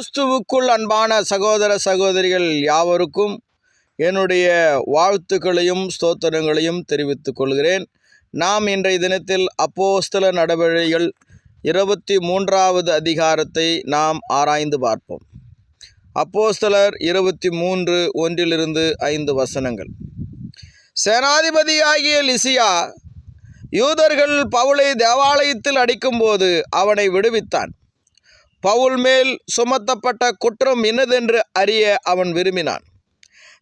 கிறிஸ்துவுக்குள் அன்பான சகோதர சகோதரிகள் யாவருக்கும் என்னுடைய வாழ்த்துக்களையும் ஸ்தோத்திரங்களையும் தெரிவித்துக் கொள்கிறேன். நாம் இன்றைய தினத்தில் அப்போஸ்தல நடவடிக்கைகள் இருபத்தி மூன்றாவது அதிகாரத்தை நாம் ஆராய்ந்து பார்ப்போம். அப்போஸ்தலர் இருபத்தி மூன்று ஒன்றிலிருந்து ஐந்து வசனங்கள். சேனாதிபதியாகிய லிசியா யூதர்கள் பவுலை தேவாலயத்தில் அடிக்கும்போது அவனை விடுவித்தான். பவுல் மேல் சுமத்தப்பட்ட குற்றம் இன்னதென்று அறிய அவன் விரும்பினான்.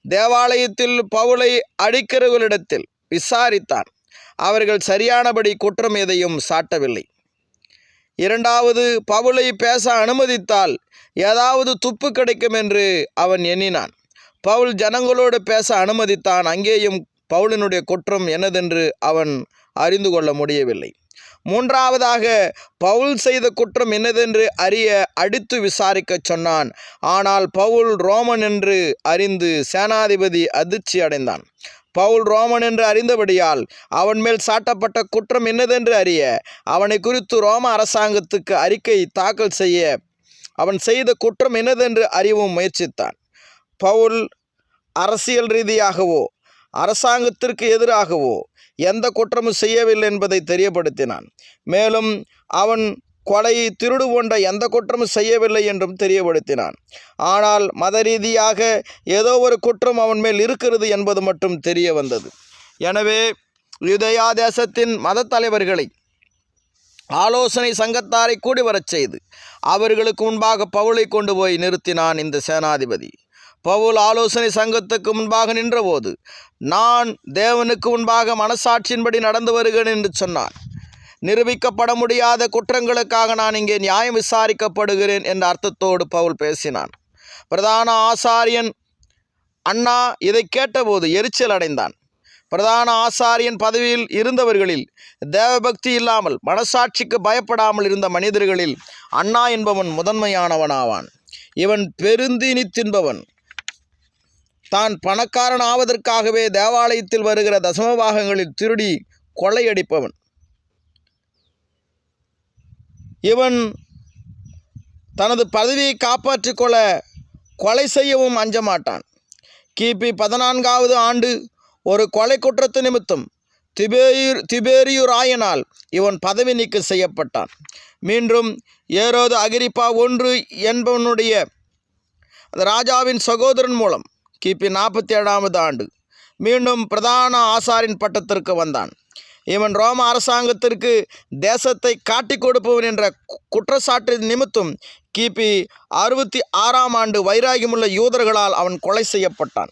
தேவாலயத்தில் பவுலை அடிக்கிறவர்களிடத்தில் விசாரித்தான். அவர்கள் சரியானபடி குற்றம் எதையும் சாட்டவில்லை. இரண்டாவது பவுலை பேச அனுமதித்தால் ஏதாவது துப்பு கிடைக்கும் என்று அவன் எண்ணினான். பவுல் ஜனங்களோடு பேச அனுமதித்தான். அங்கேயும் பவுலினுடைய குற்றம் என்னதென்று அவன் அறிந்து கொள்ள முடியவில்லை. மூன்றாவதாக பவுல் செய்த குற்றம் என்னதென்று அறிய அடித்து விசாரிக்கச் சொன்னான். ஆனால் பவுல் ரோமன் என்று அறிந்து சேனாதிபதி அதிர்ச்சி அடைந்தான். பவுல் ரோமன் என்று அறிந்தபடியால் அவன் மேல் சாட்டப்பட்ட குற்றம் என்னதென்று அறிய அவனை குறித்து ரோம அரசாங்கத்துக்கு அறிக்கை தாக்கல் செய்ய அவன் செய்த குற்றம் என்னதென்று அறியவும் முயற்சித்தான். பவுல் அரசியல் ரீதியாகவோ அரசாங்கத்திற்கு எதிராகவோ எந்த குற்றமும் செய்யவில்லை என்பதை தெரியப்படுத்தினான். மேலும் அவன் கொலையை திருடு போன்ற எந்த குற்றமும் செய்யவில்லை என்றும் தெரியப்படுத்தினான். ஆனால் மத ரீதியாக ஏதோ ஒரு குற்றம் அவன் மேல் இருக்கிறது என்பது மட்டும் தெரிய வந்தது. எனவே யுதயா தேசத்தின் மத தலைவர்களை ஆலோசனை சங்கத்தாரை கூடி வரச் செய்து அவர்களுக்கு முன்பாக பவுலை கொண்டு போய் நிறுத்தினான் இந்த சேனாதிபதி. பவுல் ஆலோசனை சங்கத்துக்கு முன்பாக நின்றபோது நான் தேவனுக்கு முன்பாக மனசாட்சியின்படி நடந்து வருகிறேன் என்று சொன்னான் நிரூபிக்கப்பட முடியாத குற்றங்களுக்காக நான் இங்கே நியாயம் விசாரிக்கப்படுகிறேன் என்ற அர்த்தத்தோடு பவுல் பேசினான். பிரதான ஆசாரியன் அண்ணா இதை கேட்டபோது எரிச்சல் அடைந்தான். பிரதான ஆசாரியன் பதவியில் இருந்தவர்களில் தேவபக்தி இல்லாமல் மனசாட்சிக்கு பயப்படாமல் இருந்த மனிதர்களில் அண்ணா என்பவன் முதன்மையானவனாவான். இவன் பெருந்தினி தின்பவன். தான் பணக்காரன் ஆவதற்காகவே தேவாலயத்தில் வருகிற தசமபாகங்களில் திருடி கொள்ளையடிப்பவன். இவன் தனது பதவியை காப்பாற்றிக் கொள்ள கொலை செய்யவும் அஞ்ச மாட்டான் கிபி பதினான்காவது ஆண்டு ஒரு கொலை குற்றத்து நிமித்தம் திபேயூர் திபேரியுராயனால் இவன் பதவி நீக்கம் செய்யப்பட்டான். மீண்டும் ஏரோது அகிரிப்பா ஒன்று என்பவனுடைய அந்த ராஜாவின் சகோதரன் மூலம் கிபி நாற்பத்தி ஏழாவது ஆண்டு. மீண்டும் பிரதான ஆசாரின் பட்டத்திற்கு வந்தான். இவன் ரோம அரசாங்கத்திற்கு தேசத்தை காட்டிக் கொடுப்பவன் என்ற கு- குற்றச்சாட்டின் நிமித்தம் கிபி அறுபத்தி ஆறாம் ஆண்டு வைராகியமுள்ள யூதர்களால் அவன் கொலை செய்யப்பட்டான்.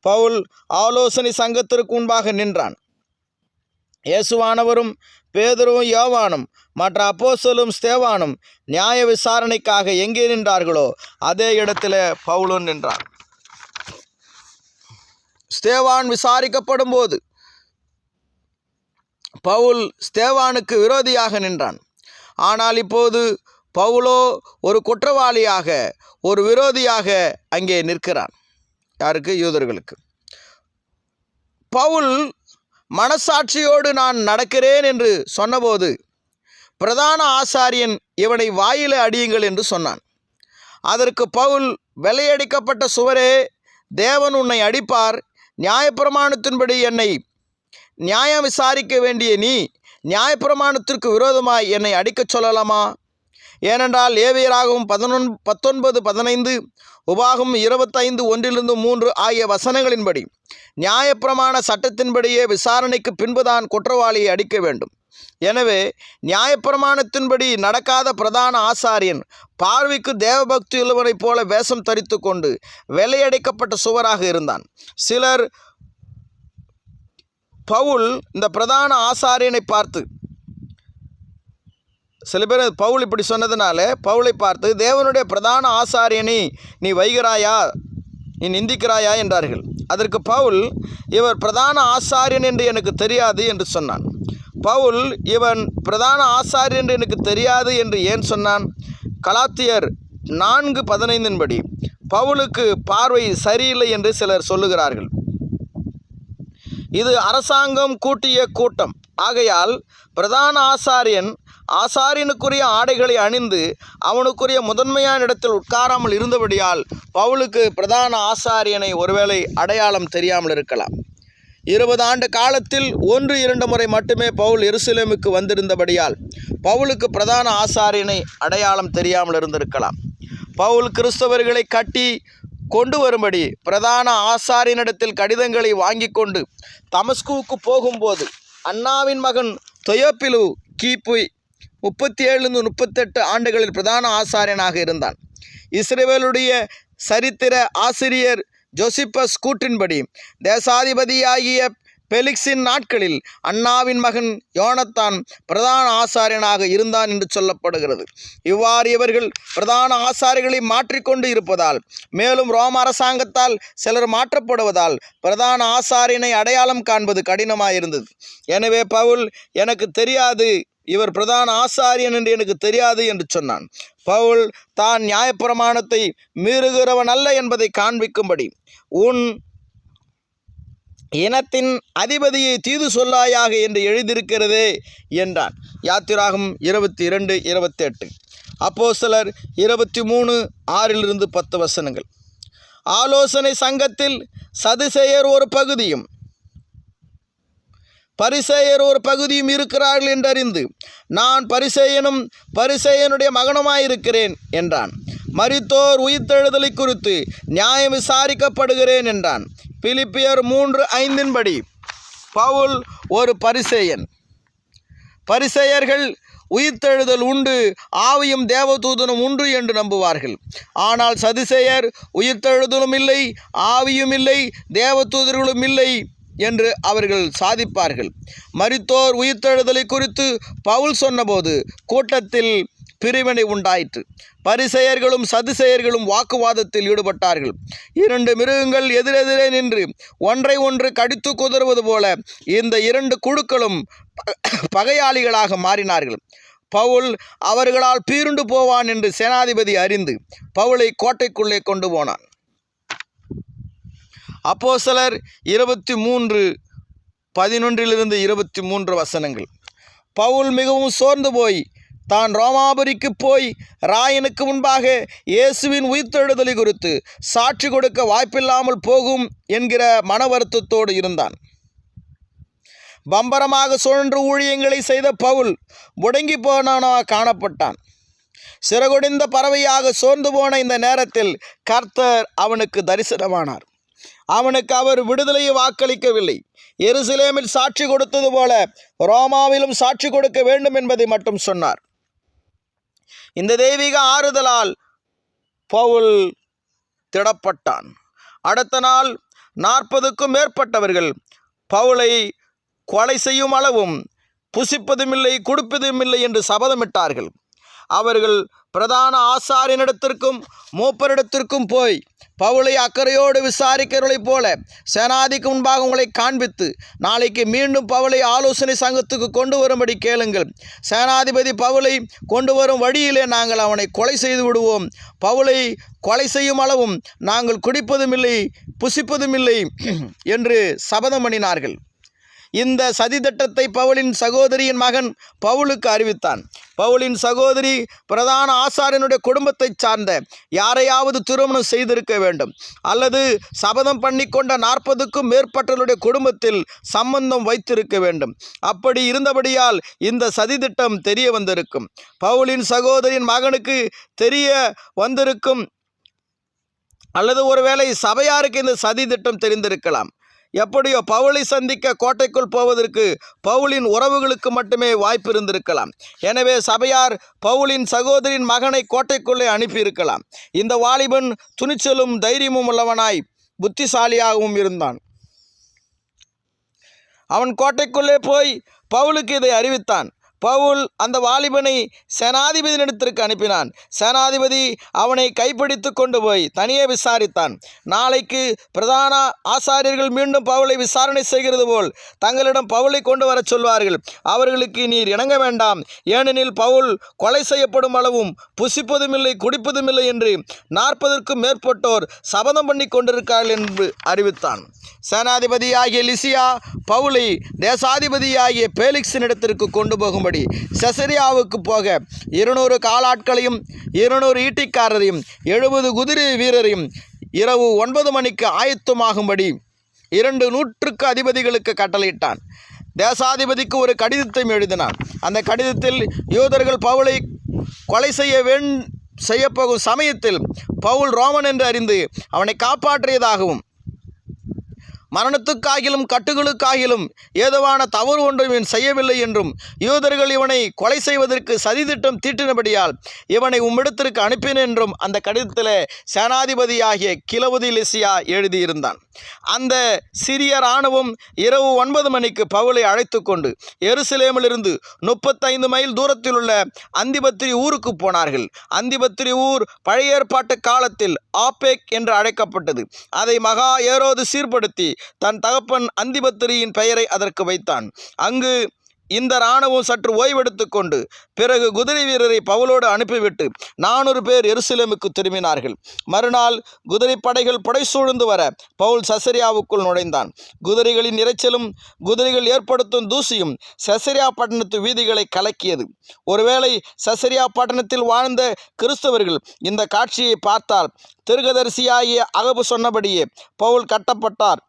பவுல் ஆலோசனை சங்கத்திற்கு முன்பாக நின்றான். இயேசுவானவரும் பேதரும் யோவானும் மற்ற அப்போசலும் ஸ்தேவானும் நியாய விசாரணைக்காக எங்கே நின்றார்களோ அதே இடத்துல பவுலும் நின்றான். ஸ்தேவான் விசாரிக்கப்படும் போது பவுல் ஸ்தேவானுக்கு விரோதியாக நின்றான். ஆனால் இப்போது பவுலோ ஒரு குற்றவாளியாக ஒரு விரோதியாக அங்கே நிற்கிறான். யாருக்கு? யூதர்களுக்கு. பவுல் மனசாட்சியோடு நான் நடக்கிறேன் என்று சொன்னபோது பிரதான ஆசாரியன் இவனை வாயில அடியுங்கள் என்று சொன்னான். அதற்கு பவுல் வெள்ளையடிக்கப்பட்ட சுவரே தேவன் உன்னை அடிப்பார் நியாயப்பிரமாணத்தின்படி என்னை நியாயம் விசாரிக்க வேண்டிய நீ நியாயப்பிரமாணத்திற்கு விரோதமாய் என்னை அடிக்கச் சொல்லலாமா? ஏனென்றால் ஏவியராகவும் பதினொன் பத்தொன்பது பதினைந்து உபாகம் இருபத்தைந்து ஒன்றிலிருந்து மூன்று ஆகிய வசனங்களின்படி நியாயப்பிரமாண சட்டத்தின்படியே விசாரணைக்கு பின்புதான் குற்றவாளியை அடிக்க வேண்டும். எனவே நியாயப்பிரமாணத்தின்படி நடக்காத பிரதான ஆசாரியன் பார்வைக்கு தேவபக்தி உள்ளவனைப் போல வேஷம் தரித்து கொண்டு வெள்ளையடைக்கப்பட்ட சுவராக இருந்தான். சிலர் பவுல் இந்த பிரதான ஆசாரியனை பார்த்து சில பேர் பவுல் இப்படி சொன்னதுனால பவுலை பார்த்து தேவனுடைய பிரதான ஆசாரியனை நீ வைகிறாயா? நீ நிந்திக்கிறாயா? என்றார்கள். அதற்கு பவுல் இவர் பிரதான ஆசாரியன் என்று எனக்கு தெரியாது என்று சொன்னான். பவுல் இவன் பிரதான ஆசாரியன் என்று எனக்கு தெரியாது என்று ஏன் சொன்னான்? கலாத்தியர் நான்கு பதினைந்தின்படி பவுலுக்கு பார்வை சரியில்லை என்று சிலர் சொல்லுகிறார்கள். இது அரசாங்கம் கூட்டிய கூட்டம். ஆகையால் பிரதான ஆசாரியன் ஆசாரியனுக்குரிய ஆடைகளை அணிந்து அவனுக்குரிய முதன்மையான இடத்தில் உட்காராமல் இருந்தபடியால் பவுலுக்கு பிரதான ஆசாரியனை ஒருவேளை அடையாளம் தெரியாமல் இருக்கலாம். இருபது ஆண்டு காலத்தில் ஒன்று இரண்டு முறை மட்டுமே பவுல் எருசலேமுக்கு வந்திருந்தபடியால் பவுலுக்கு பிரதான ஆசாரியனை அடையாளம் தெரியாமல் இருந்திருக்கலாம். பவுல் கிறிஸ்தவர்களை கட்டி கொண்டு வரும்படி பிரதான ஆசாரியனிடத்தில் கடிதங்களை வாங்கி கொண்டு தமஸ்குவுக்கு போகும்போது அண்ணாவின் மகன் தொயோப்பிலு கிபு முப்பத்தி ஏழுந்து முப்பத்தெட்டு ஆண்டுகளில் பிரதான ஆசாரியனாக இருந்தான். இஸ்ரேவேலுடைய சரித்திர ஆசிரியர் ஜோசிப்பஸ் கூற்றின்படி தேசாதிபதியாகிய பெலிக்ஸின் நாட்களில் அண்ணாவின் மகன் யோனத்தான் பிரதான ஆசாரியனாக இருந்தான் என்று சொல்லப்படுகிறது. இவ்வாறு இவர்கள் பிரதான ஆசாரிகளை மாற்றிக்கொண்டு இருப்பதால் மேலும் ரோம அரசாங்கத்தால் சிலர் மாற்றப்படுவதால் பிரதான ஆசாரியனை அடையாளம் காண்பது கடினமாயிருந்தது. எனவே பவுல் எனக்கு தெரியாது இவர் பிரதான ஆசாரியன் என்று எனக்கு தெரியாது என்று சொன்னான். பவுல் தான் நியாயப்பிரமாணத்தை மீறுகிறவன் அல்ல என்பதை காண்பிக்கும்படி உன் இனத்தின் அதிபதியை தீது சொல்லாயாக என்று எழுதியிருக்கிறதே என்றான். யாத்திராகம் இருபத்தி இரண்டு இருபத்தெட்டு. அப்போ சிலர் இருபத்தி மூணு ஆறிலிருந்து பத்து வசனங்கள். ஆலோசனை சங்கத்தில் சதுசேயர் ஒரு பகுதியும் பரிசேயர் ஒரு பகுதியும் இருக்கிறார்கள் என்றறிந்து நான் பரிசேயனும் பரிசேயனுடைய மகனுமாயிருக்கிறேன் என்றான். மரித்தோர் உயிர்த்தெழுதலை குறித்து நியாயம் விசாரிக்கப்படுகிறேன் என்றான். பிலிப்பியர் மூன்று ஐந்தின்படி பவுல் ஒரு பரிசேயன். பரிசேயர்கள் உயிர்த்தெழுதல் உண்டு ஆவியும் தேவதூதனும் உண்டு என்று நம்புவார்கள். ஆனால் சதிசேயர் உயிர்த்தெழுதலும் இல்லை ஆவியும் இல்லை தேவதூதர்களும் இல்லை. என்று அவர்கள் சாதிப்பார்கள். மரித்தோர் உயிர்த்தெழுதலை குறித்து பவுல் சொன்னபோது கூட்டத்தில் பிரிவினை உண்டாயிற்று. பரிசெயர்களும் சதுசெயர்களும் வாக்குவாதத்தில் ஈடுபட்டார்கள். இரண்டு மிருகங்கள் எதிரெதிரே நின்று ஒன்றை ஒன்று கடித்து குதறுவது போல இந்த இரண்டு குழுக்களும் ப- பகையாளிகளாக மாறினார்கள். பவுல் அவர்களால் பீருண்டு போவான் என்று சேனாதிபதி அறிந்து பவுலை கோட்டைக்குள்ளே கொண்டு போனான். அப்போஸ்தலர் இருபத்தி மூன்று பதினொன்றிலிருந்து இருபத்தி மூன்று வசனங்கள். பவுல் மிகவும் சோர்ந்து போய் தான் ரோமாபுரிக்கு போய் ராயனுக்கு முன்பாக இயேசுவின் உயிர்த்தெழுதலை குறித்து சாட்சி கொடுக்க வாய்ப்பில்லாமல் போகும் என்கிற மன வருத்தத்தோடு இருந்தான். பம்பரமாக சுழன்று ஊழியங்களை செய்த பவுல் முடங்கி போனவனாக காணப்பட்டான். சிறகுடிந்த பறவையாக சோர்ந்து போன இந்த நேரத்தில் கர்த்தர் அவனுக்கு தரிசனமானார். அவனுக்கு அவர் விடுதலையை வாக்களிக்கவில்லை. எருசலேமில் சாட்சி கொடுத்தது போல ரோமாவிலும் சாட்சி கொடுக்க வேண்டும் என்பதை மட்டும் சொன்னார். இந்த தெய்வீக ஆறுதலால் பவுல் திடப்பட்டான். அடுத்த நாள் நாற்பதுக்கும் மேற்பட்டவர்கள் பவுலை கொலை செய்யும் அளவும் புசிப்பதுமில்லை குடிப்பதுமில்லை என்று சபதமிட்டார்கள். அவர்கள் பிரதான ஆசாரியனிடத்திற்கும் மூப்பரிடத்திற்கும் போய் பவுளை அக்கறையோடு விசாரிக்கிறவர்களைப் போல சேனாதிக்கு முன்பாக உங்களை காண்பித்து நாளைக்கு மீண்டும் பவுளை ஆலோசனை சங்கத்துக்கு கொண்டு வரும்படி கேளுங்கள். சேனாதிபதி பவுளை கொண்டு வரும் வழியிலே நாங்கள் அவனை கொலை செய்து விடுவோம் பவுளை கொலை செய்யும் அளவும் நாங்கள் குடிப்பதுமில்லை புசிப்பதுமில்லை என்று சபதம் பண்ணினார்கள். இந்த சதித்திட்டத்தை பவுலின் சகோதரியின் மகன் பவுலுக்கு அறிவித்தான். பவுலின் சகோதரி பிரதான ஆசாரியனுடைய குடும்பத்தைச் சார்ந்த யாரையாவது திருமணம் செய்திருக்க வேண்டும். அல்லது சபதம் பண்ணிக்கொண்ட நாற்பதுக்கும் மேற்பட்டவருடைய குடும்பத்தில் சம்பந்தம் வைத்திருக்க வேண்டும். அப்படி இருந்தபடியால் இந்த சதித்திட்டம் தெரிய வந்திருக்கும். பவுலின் சகோதரியின் மகனுக்கு தெரிய வந்திருக்கும். அல்லது ஒருவேளை சபையாருக்கு இந்த சதி திட்டம் தெரிந்திருக்கலாம். எப்படியோ பவுலை சந்திக்க கோட்டைக்குள் போவதற்கு பவுலின் உறவுகளுக்கு மட்டுமே வாய்ப்பு இருந்திருக்கலாம். எனவே சபையார் பவுலின் சகோதரின் மகனை கோட்டைக்குள்ளே அனுப்பியிருக்கலாம். இந்த வாலிபன் துணிச்சலும் தைரியமும் உள்ளவனாய் புத்திசாலியாகவும் இருந்தான். அவன் கோட்டைக்குள்ளே போய் பவுலுக்கு இதை அறிவித்தான். பவுல் அந்த வாலிபனை சேனாதிபதியினிடத்திற்கு அனுப்பினான். சேனாதிபதி அவனை கைப்பிடித்து கொண்டு போய் தனியே விசாரித்தான். நாளைக்கு பிரதான ஆசாரியர்கள் மீண்டும் பவுலை விசாரணை செய்கிறது போல் தங்களிடம் பவுலை கொண்டு வரச் சொல்வார்கள். அவர்களுக்கு நீர் இணங்க வேண்டாம். ஏனெனில் பவுல் கொலை செய்யப்படும் அளவும் புசிப்பதுமில்லை குடிப்பதுமில்லை என்று நாற்பதற்கும் மேற்பட்டோர் சபதம் பண்ணி கொண்டிருக்கிறார்கள் என்று அறிவித்தான். சேனாதிபதியாகிய லிசியா பவுலை தேசாதிபதியாகிய பேலிக்ஸினிடத்திற்கு கொண்டு போகும் ஆயத்தமாகும்படி செசரியாவுக்கு போக இருநூறு காலாட்களையும் இருநூறு ஈட்டிக்காரரையும் எழுபது குதிரை வீரரையும் இரவு ஒன்பது மணிக்கு ஆயத்தமாகும்படி இரண்டு நூற்றுக்கு அதிபதிகளுக்கு கட்டளையிட்டான். தேசாதிபதிக்கு ஒரு கடிதத்தையும் எழுதினான். அந்த கடிதத்தில் யூதர்கள் பவுலை கொலை செய்ய வேண் செய்யப்போகும் சமயத்தில் பவுல் ரோமன் என்று அறிந்து அவனை காப்பாற்றியதாகவும் மரணத்துக்காகிலும் கட்டுகளுக்காகிலும் ஏதுவான தவறு ஒன்றும் இவன் செய்யவில்லை என்றும் யூதர்கள் இவனை கொலை செய்வதற்கு சதித்திட்டம் தீட்டினபடியால் இவனை உம்மிடத்திற்கு அனுப்பினேன் என்றும் அந்த கடிதத்தில் சேனாதிபதியாகிய கிலவுதி லிசியா எழுதியிருந்தான். அந்த சிறிய இராணுவம் இரவு ஒன்பது மணிக்கு பவுலை அழைத்து கொண்டு எருசலேமிலிருந்து முப்பத்தைந்து மைல் தூரத்தில் உள்ள அந்திபத்திரி ஊருக்கு போனார்கள். அந்திபத்திரி ஊர் பழைய ஏற்பாட்டு காலத்தில் ஆபேக் என்று அழைக்கப்பட்டது. அதை மகா ஏரோது சீர்படுத்தி தன் தகப்பன் அந்திபத்திரியின் பெயரை அதற்கு வைத்தான். அங்கு இந்த இராணுவம் சற்று ஓய்வெடுத்து கொண்டு பிறகு குதிரை வீரரை பவுலோடு அனுப்பிவிட்டு நானூறு பேர் எருசலேமுக்கு திரும்பினார்கள். மறுநாள் குதிரை படைகள் புடைசூழ்ந்து வர பவுல் சசரியாவுக்குள் நுழைந்தான். குதிரைகளின் இரைச்சலும் குதிரைகள் ஏற்படுத்தும் தூசியும் சசரியா பட்டணத்து வீதிகளை கலக்கியது. ஒருவேளை சசரியா பட்டணத்தில் வாழ்ந்த கிறிஸ்தவர்கள் இந்த காட்சியை பார்த்தால் திருகதரிசியாகிய அகபு சொன்னபடியே பவுல் கட்டப்பட்டார்.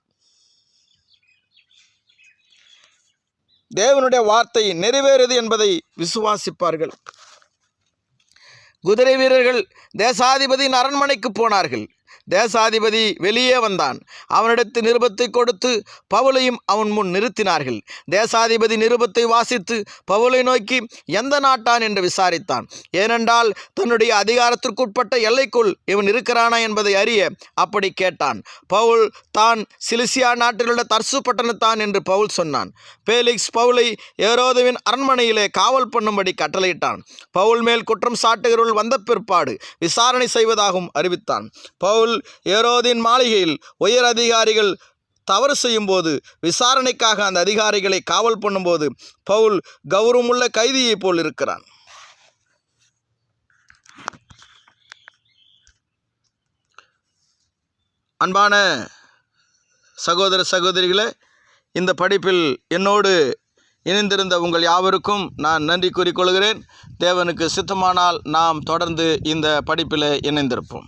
தேவனுடைய வார்த்தை நிறைவேறுது என்பதை விசுவாசிப்பார்கள். குதிரை வீரர்கள் தேசாதிபதியின் அரண்மனைக்கு போனார்கள். தேசாதிபதி வெளியே வந்தான். அவனிடத்து நிருபத்தை கொடுத்து பவுலையும் அவன் முன் நிறுத்தினார்கள். தேசாதிபதி நிருபத்தை வாசித்து பவுலை நோக்கி எந்த நாட்டான்? என்று விசாரித்தான். ஏனென்றால் தன்னுடைய அதிகாரத்திற்குட்பட்ட எல்லைக்குள் இவன் இருக்கிறானா என்பதை அறிய அப்படி கேட்டான். பவுல் தான் சிலிசியா நாட்டிலுள்ள தர்சு பட்டணத்தான் என்று பவுல் சொன்னான். பேலிக்ஸ் பவுலை ஏரோதுவின் அரண்மனையிலே காவல் பண்ணும்படி கட்டளையிட்டான். பவுல் மேல் குற்றம் சாட்டுகிறவர்கள் வந்த பிற்பாடு விசாரணை செய்வதாகவும் அறிவித்தான். பவுல் ஏரோதின் மாளிகையில் உயர் அதிகாரிகள் தவறு செய்யும்போது விசாரணைக்காக அந்த அதிகாரிகளை காவல் பண்ணும்போது பவுல் கௌரவமுள்ள கைதியைப் போல் இருக்கிறான். அன்பான சகோதர சகோதரிகளே இந்த படிப்பில் என்னோடு இணைந்திருந்த உங்கள் யாவருக்கும் நான் நன்றி கூறிக்கொள்கிறேன் தேவனுக்கு சித்தமானால் நாம் தொடர்ந்து இந்த படிப்பில் இணைந்திருப்போம்.